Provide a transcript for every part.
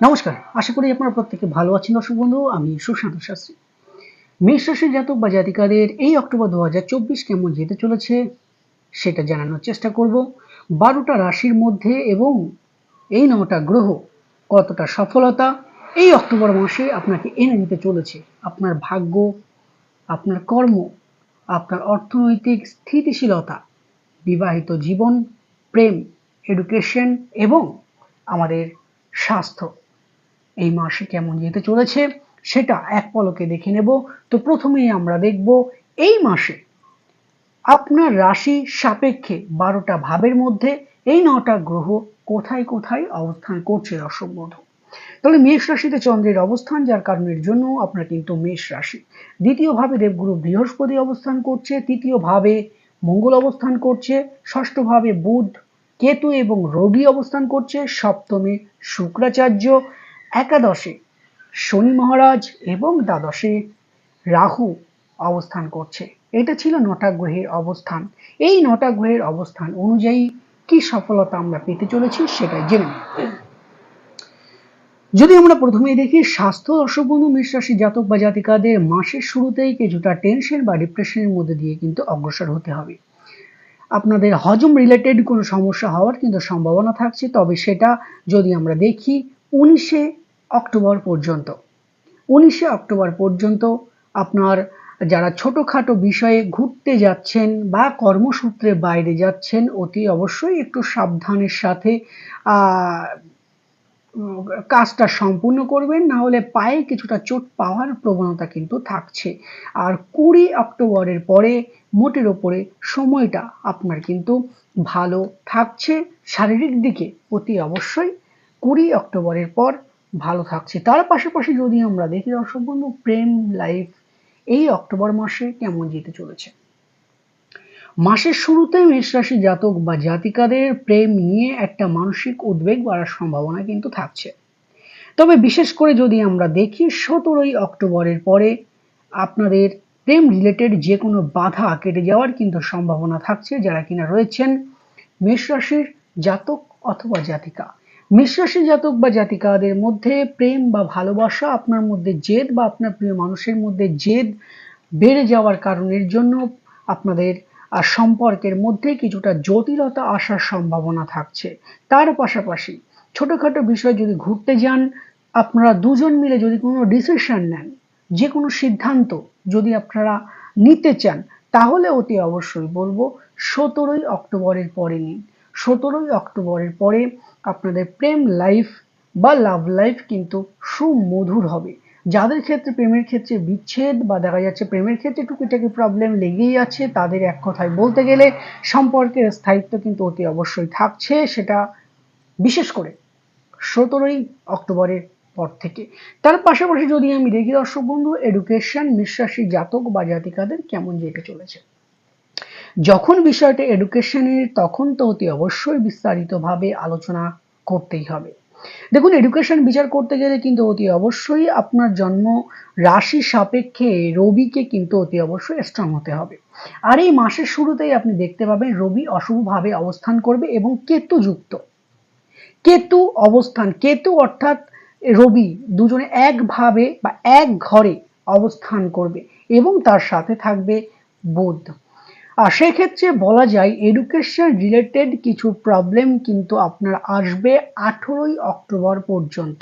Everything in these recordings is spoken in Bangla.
নমস্কার, আশা করি আপনারা প্রত্যেকে ভালো আছেন। দর্শক বন্ধু, আমি সুশান্ত শাস্ত্রী। মেষ রাশির জাতক বা জাতিকাদের এই অক্টোবর দু হাজার চব্বিশ কেমন যেতে চলেছে, সেটা জানানোর চেষ্টা করব। বারোটা রাশির মধ্যে এবং এই নটা গ্রহ কতটা সফলতা, এই অক্টোবর মাসে আপনাকে এনে দিতে চলেছে। আপনার ভাগ্য, আপনার কর্ম, আপনার অর্থনৈতিক স্থিতিশীলতা, বিবাহিত জীবন, প্রেম এডুকেশন এবং আমাদের স্বাস্থ্য। এই মাসে কেমন যেতে চলেছে সেটা এক পলকে দেখে নেব। তো প্রথমেই আমরা দেখব এই মাসে আপনার রাশি সাপেক্ষে বারোটা ভাবের মধ্যে এই নটা গ্রহ কোথায় কোথায় অবস্থান করছে দর্শক বন্ধু? তাহলে মেষ রাশিতে চন্দ্রের অবস্থান, যার কারণের জন্য আপনার কিন্তু মেষ রাশি। দ্বিতীয় ভাবে দেবগুরু বৃহস্পতি অবস্থান করছে, তৃতীয় ভাবে মঙ্গল অবস্থান করছে, ষষ্ঠ ভাবে বুধ, কেতু এবং রবি অবস্থান করছে, সপ্তমে শুক্রাচার্য একাদশে শনি মহারাজ এবং দ্বাদশে রাহু অবস্থান করছে। এটা ছিল নটা গ্রহের অবস্থান। এই নটা গ্রহের অবস্থান অনুযায়ী কি সফলতা আমরা পেতে চলেছি সেটাই জেনে। যদি আমরা প্রথমেই দেখি, স্বাস্থ্য দর্শক বন্ধু জাতক বা জাতিকাদের মাসের শুরুতেই কিছুটা টেনশন বা ডিপ্রেশনের মধ্যে দিয়ে কিন্তু অগ্রসর হতে হবে। আপনাদের হজম রিলেটেড কোনো সমস্যা হওয়ার কিন্তু সম্ভাবনা থাকছে, তবে সেটা যদি আমরা দেখি, উনিশে অক্টোবর পর্যন্ত। উনিশে অক্টোবর পর্যন্ত আপনার যারা ছোটোখাটো বিষয়ে ঘুরতে যাচ্ছেন বা কর্মসূত্রে বাইরে যাচ্ছেন, অতি অবশ্যই একটু সাবধানের সাথে কাজটা সম্পূর্ণ করবেন। না হলে পায়ে কিছুটা চোট পাওয়ার প্রবণতা কিন্তু থাকছে। আর কুড়ি অক্টোবরের পরে মোটের ওপরে সময়টা আপনার কিন্তু ভালো থাকছে। শারীরিক দিকে অতি অবশ্যই কুড়ি অক্টোবরের পর ভালো থাকছে। তার পাশাপাশি যদি আমরা দেখি দর্শক বন্ধু প্রেম লাইফ এই অক্টোবর মাসে কেমন যেতে চলেছে? মাসের শুরুতে মেষ রাশি জাতক বা জাতিকাদের প্রেম নিয়ে একটা মানসিক উদ্বেগ বাড়ার সম্ভাবনা কিন্তু থাকছে। তবে বিশেষ করে যদি আমরা দেখি, সতেরোই অক্টোবরের পরে আপনাদের প্রেম রিলেটেড যে কোনো বাধা কেটে যাওয়ার কিন্তু সম্ভাবনা থাকছে যারা কিনা রয়েছেন মেষ রাশির জাতক অথবা জাতিকা। মেষ জাতক বা জাতিকাদের মধ্যে প্রেম বা ভালোবাসা আপনার মধ্যে জেদ বা আপনার প্রিয় মানুষের মধ্যে জেদ বেড়ে যাওয়ার কারণের জন্য আপনাদের আর সম্পর্কের মধ্যে কিছুটা জটিলতা আসার সম্ভাবনা থাকছে। তার পাশাপাশি ছোটখাটো বিষয় যদি ঘুরতে যান, আপনারা দুজন মিলে যদি কোনো ডিসিশন নেন যে কোনো সিদ্ধান্ত যদি আপনারা নিতে চান, তাহলে অতি অবশ্যই বলব সতেরোই অক্টোবরের পরে নিন সতেরোই অক্টোবরের পরে আপনাদের প্রেম লাইফ বা লাভ লাইফ কিন্তু সুমধুর হবে। যাদের ক্ষেত্রে প্রেমের ক্ষেত্রে বিচ্ছেদ বা দেখা যাচ্ছে প্রেমের ক্ষেত্রে টুকিটাকি প্রবলেম লেগেই আছে, তাদের এক কথায় বলতে গেলে সম্পর্কের স্থায়িত্ব কিন্তু অতি অবশ্যই থাকছে, সেটা বিশেষ করে সতেরোই অক্টোবরের পর থেকে। তার পাশাপাশি যদি আমি দেখি দর্শক বন্ধু এডুকেশন নিঃশ্বাসী জাতক বা জাতিকাদের কেমন যেতে চলেছে? যখন বিষয়টা এডুকেশনের তখন তো অতি অবশ্যই বিস্তারিতভাবে আলোচনা করতেই হবে। দেখুন এডুকেশন বিচার করতে গেলে কিন্তু অতি অবশ্যই আপনার জন্ম রাশি সাপেক্ষে রবিকে কিন্তু অতি অবশ্যই স্ট্রং হতে হবে। আর এই মাসের শুরুতেই আপনি দেখতে পাবেন রবি অশুভভাবে অবস্থান করবে এবং কেতু যুক্ত। কেতু অবস্থান, কেতু অর্থাৎ রবি দুজনে একভাবে বা এক ঘরে অবস্থান করবে এবং তার সাথে থাকবে বুধ। আর সেক্ষেত্রে বলা যায় এডুকেশন রিলেটেড কিছু প্রবলেম কিন্তু আপনার আসবে আঠেরোই অক্টোবর পর্যন্ত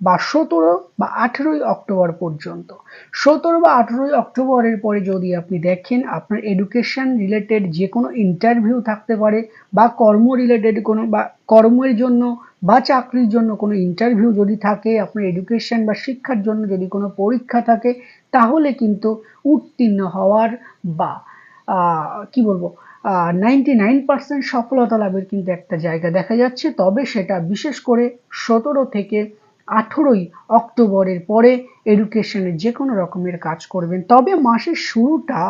বা সতেরো বা আঠেরোই অক্টোবর পর্যন্ত। সতেরো বা আঠেরোই অক্টোবরের পরে যদি আপনি দেখেন আপনার এডুকেশন রিলেটেড যে কোনো ইন্টারভিউ থাকতে পারে বা কর্ম রিলেটেড কোনো বা কর্মের জন্য বা চাকরির জন্য কোনো ইন্টারভিউ যদি থাকে, আপনার এডুকেশন বা শিক্ষার জন্য যদি কোনো পরীক্ষা থাকে, তাহলে কিন্তু উত্তীর্ণ হওয়ার বা কি বলব? নাইনটি নাইন পার্সেন্ট সফলতা লাভের কিন্তু একটা জায়গা দেখা যাচ্ছে। তবে সেটা বিশেষ করে সতেরো থেকে আঠেরোই অক্টোবরের পরে এডুকেশনের যে কোনো রকমের কাজ করবেন। তবে মাসের শুরুটা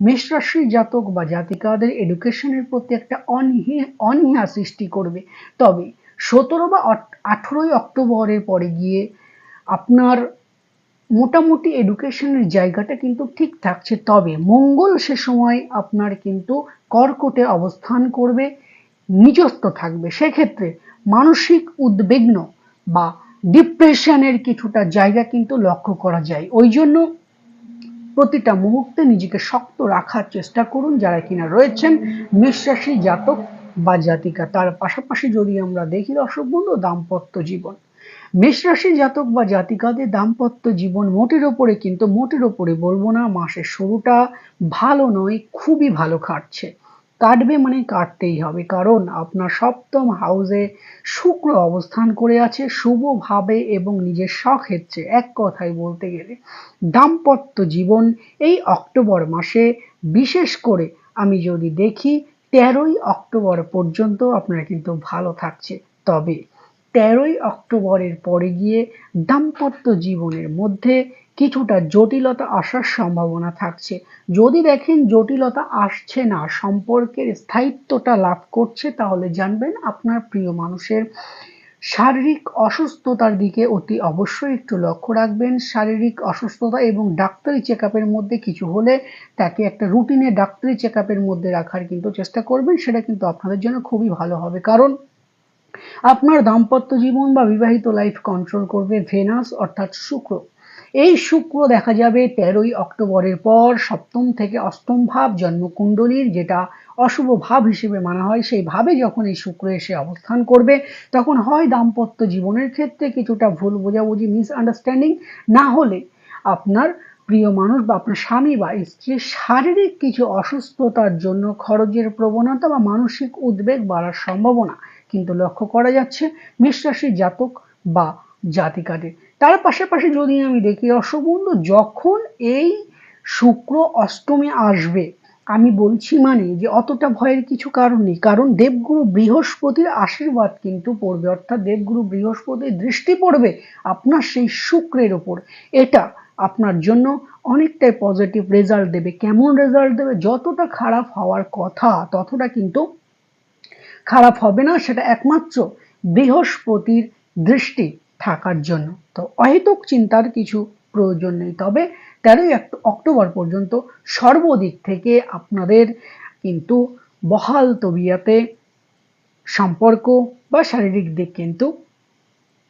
মেষ রাশির জাতক বা জাতিকাদের এডুকেশনের প্রতি একটা অনীহা অনীহা সৃষ্টি করবে। তবে সতেরো বা আঠেরোই অক্টোবরের পরে গিয়ে আপনার মোটামুটি এডুকেশনের জায়গাটা কিন্তু ঠিক থাকছে। তবে মঙ্গল সে সময় আপনার কিন্তু কর্কটে অবস্থান করবে নিজস্ব থাকবে। সেক্ষেত্রে মানসিক উদ্বিগ্ন বা ডিপ্রেশনের কিছুটা জায়গা কিন্তু লক্ষ্য করা যায়। ওই জন্য প্রতিটা মুহূর্তে নিজেকে শক্ত রাখার চেষ্টা করুন। যারা কিনা রয়েছেন মেষরাশি জাতক বা জাতিকা, তার পাশাপাশি যদি আমরা দেখি দর্শক বন্ধু, দাম্পত্য জীবন। মেষরাশি জাতক বা জাতিকাদের দাম্পত্য জীবন মোটের ওপরে কিন্তু মোটের ওপরে বলব না, মাসের শুরুটা ভালো নয়, খুবই ভালো কাটছে। কাটবে মানে কাটতেই হবে, কারণ আপনার সপ্তম হাউসে শুক্র অবস্থান করে আছে শুভভাবে এবং নিজের শখেচ্ছে এক কথায় বলতে গেলে। দাম্পত্য জীবন এই অক্টোবর মাসে বিশেষ করে আমি যদি দেখি, তেরোই অক্টোবর পর্যন্ত আপনারা কিন্তু ভালো থাকছে। তবে তেরোই অক্টোবরের পরে গিয়ে দাম্পত্য জীবনের মধ্যে কিছুটা জটিলতা আসার সম্ভাবনা থাকছে। যদি দেখেন জটিলতা আসছে না, সম্পর্কের স্থায়িত্বটা লাভ করছে, তাহলে জানবেন আপনার প্রিয় মানুষের শারীরিক অসুস্থতার দিকে অতি অবশ্যই একটু লক্ষ্য রাখবেন। শারীরিক অসুস্থতা এবং ডাক্তারি চেক মধ্যে কিছু হলে তাকে একটা রুটিনে ডাক্তারি চেক মধ্যে রাখার কিন্তু চেষ্টা করবেন, সেটা কিন্তু আপনাদের জন্য খুবই ভালো হবে। কারণ আপনার দাম্পত্য জীবন বা বিবাহিত লাইফ কন্ট্রোল করবে ভেনাস অর্থাৎ শুক্র। এই শুক্র দেখা যাবে তেরোই অক্টোবরের পর সপ্তম থেকে অষ্টম ভাব জন্মকুণ্ডলীর, যেটা অশুভ ভাব হিসেবে মানা হয়। সেই ভাবে যখন এই শুক্র এসে অবস্থান করবে, তখন হয় দাম্পত্য জীবনের ক্ষেত্রে কিছুটা ভুল বোঝাবুঝি মিসআন্ডারস্ট্যান্ডিং না হলে আপনার প্রিয় মানুষ বা আপনার স্বামী বা স্ত্রীর শারীরিক কিছু অসুস্থতার জন্য খরচের প্রবণতা বা মানসিক উদ্বেগ বাড়ার সম্ভাবনা। কিন্তু লক্ষ্য করা যাচ্ছে মিশ্রাশি জাতক বা জাতিকাদের। তার পাশাপাশি যদি আমি দেখি অশ্ববন্ধু যখন এই শুক্র অষ্টমে আসবে, আমি বলছি মানে যে অতটা ভয়ের কিছু কারণ নেই। কারণ দেবগুরু বৃহস্পতির আশীর্বাদ কিন্তু পড়বে, অর্থাৎ দেবগুরু বৃহস্পতির দৃষ্টি পড়বে আপনার সেই শুক্রের ওপর। এটা আপনার জন্য অনেকটাই পজিটিভ রেজাল্ট দেবে। কেমন রেজাল্ট দেবে? যতটা খারাপ হওয়ার কথা, ততটা কিন্তু খারাপ হবে না, সেটা একমাত্র বৃহস্পতির দৃষ্টি থাকার জন্য। তো অহেতুক চিন্তার কিছু প্রয়োজন নেই। তবে তেরোই অক্টোবর পর্যন্ত সর্বদিক থেকে আপনাদের কিন্তু বহাল তবিয়াতে সম্পর্ক বা শারীরিক দিক কিন্তু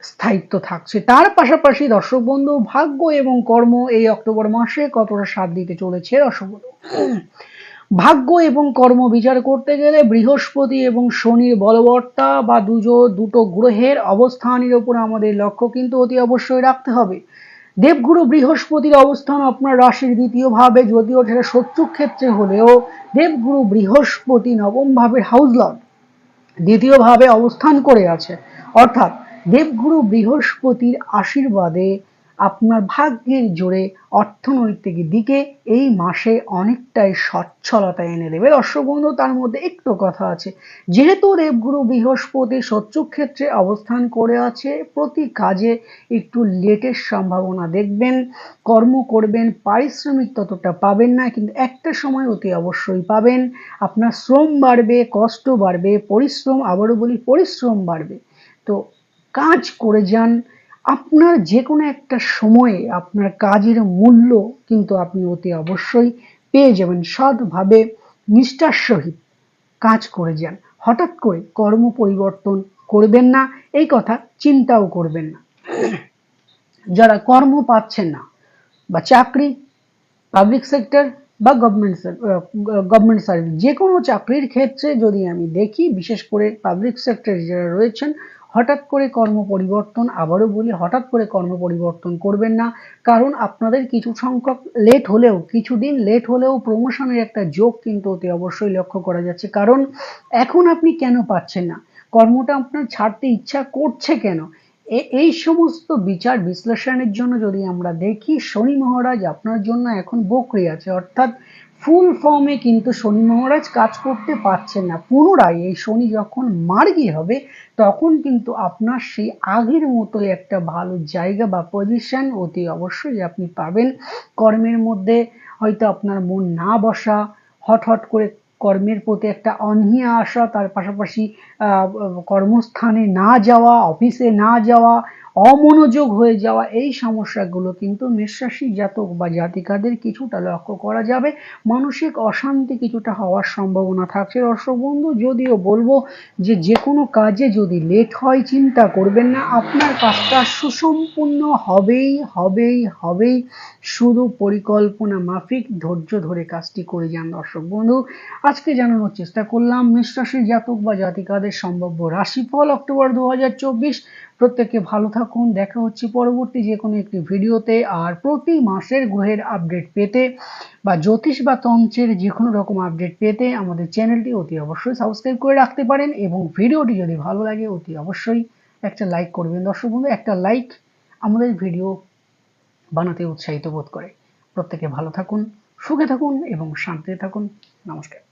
স্থায়িত্ব থাকছে। তার পাশাপাশি দর্শক বন্ধু, ভাগ্য এবং কর্ম এই অক্টোবর মাসে কতটা সাথ দিতে চলেছে দর্শক বন্ধু? ভাগ্য এবং কর্ম বিচার করতে গেলে বৃহস্পতি এবং শনির বলবত্তা বা দুজো, দুটো গ্রহের অবস্থানের ওপর আমাদের লক্ষ্য কিন্তু অতি অবশ্যই রাখতে হবে। দেবগুরু বৃহস্পতির অবস্থান আপনার রাশির দ্বিতীয় ভাবে যদিও সেটা শত্রু ক্ষেত্রে হলেও দেবগুরু বৃহস্পতি নবম ভাবের হাউস লর্ড দ্বিতীয় ভাবে অবস্থান করে আছে। অর্থাৎ দেবগুরু বৃহস্পতির আশীর্বাদে আপনার ভাগ্যের জোরে অর্থনৈতিক দিকে এই মাসে অনেকটাই সচ্ছলতা এনে দেবে। দর্শক বন্ধু, তার মধ্যে একটু কথা আছে। যেহেতু দেবগুরু বৃহস্পতি শত্রু ক্ষেত্রে অবস্থান করে আছে, প্রতি কাজে একটু লেটের সম্ভাবনা দেখবেন, কর্ম করবেন, পারিশ্রমিক ততটা পাবেন না, কিন্তু একটা সময় অতি অবশ্যই পাবেন। আপনার শ্রম বাড়বে, কষ্ট বাড়বে, পরিশ্রম, আবারও বলি, পরিশ্রম বাড়বে। তো কাজ করে যান আপনার যে কোনো একটা সময়ে আপনার কাজের মূল্য কিন্তু আপনি অতি অবশ্যই পেয়ে যাবেন। সৎভাবে নিষ্ঠার সহিত কাজ করে যান। হঠাৎ করে কর্ম পরিবর্তন করবেন না, এই কথা চিন্তাও করবেন না। যারা কর্ম পাচ্ছেন না বা চাকরি পাবলিক সেক্টর বা গভর্নমেন্ট গভর্নমেন্ট সার্ভিস যে কোনো চাকরির ক্ষেত্রে যদি আমি দেখি, বিশেষ করে পাবলিক সেক্টরে যারা রয়েছেন হঠাৎ করে কর্ম পরিবর্তন আবারও বলি হঠাৎ করে কর্ম পরিবর্তন করবেন না। কারণ আপনাদের কিছু সংখ্যক লেট হলেও কিছুদিন লেট হলেও প্রমোশনের একটা যোগ কিন্তু অতি অবশ্যই লক্ষ্য করা যাচ্ছে। কারণ এখন আপনি কেন পাচ্ছেন না? কর্মটা আপনার ছাড়তে ইচ্ছা করছে কেন? এই সমস্ত বিচার বিশ্লেষণের জন্য যদি আমরা দেখি, শনি মহারাজ আপনার জন্য এখন বকরি আছে। অর্থাৎ ফুল ফর্মে কিন্তু শনি মহারাজ কাজ করতে পারছেন না। পুনরায় এই শনি যখন মার্গি হবে, তখন কিন্তু আপনার সেই আগের মতোই একটা ভালো জায়গা বা পজিশন অতি অবশ্যই আপনি পাবেন। কর্মের মধ্যে হয়তো আপনার মন না বসা, হট হট করে কর্মের প্রতি একটা অনীহা আসা তার পাশাপাশি কর্মস্থানে না যাওয়া অফিসে না যাওয়া অমনোযোগ হয়ে যাওয়া এই সমস্যাগুলো কিন্তু মেষরাশি জাতক বা জাতিকাদের কিছুটা লক্ষ্য করা যাবে। মানসিক অশান্তি কিছুটা হওয়ার সম্ভাবনা থাকছে। দর্শক বন্ধু, যদিও বলব যে যে কোনো কাজে যদি লেট হয়, চিন্তা করবেন না। আপনার কাজটা সুসম্পূর্ণ হবেই হবেই হবেই। শুধু পরিকল্পনা মাফিক, ধৈর্য ধরে কাজটি করে যান দর্শক বন্ধু। আজকে জানানোর চেষ্টা করলাম মেষরাশি জাতক বা জাতিকাদের সম্ভাব্য রাশিফল অক্টোবর দু হাজার চব্বিশ। প্রত্যেকে ভালো থাকুন, দেখা হচ্ছে পরবর্তী যে কোনো একটি ভিডিওতে। আর প্রতি মাসের গ্রহের আপডেট পেতে বা জ্যোতিষ বা তন্ত্রের যে কোনো রকম আপডেট পেতে আমাদের চ্যানেলটি অতি অবশ্যই সাবস্ক্রাইব করে রাখতে পারেন এবং ভিডিওটি যদি ভালো লাগে, অতি অবশ্যই একটা লাইক করবেন। দর্শক বন্ধু, একটা লাইক আমাদের ভিডিও বানাতে উৎসাহিত বোধ করে। প্রত্যেকে ভালো থাকুন, সুখে থাকুন এবং শান্তিতে থাকুন। নমস্কার।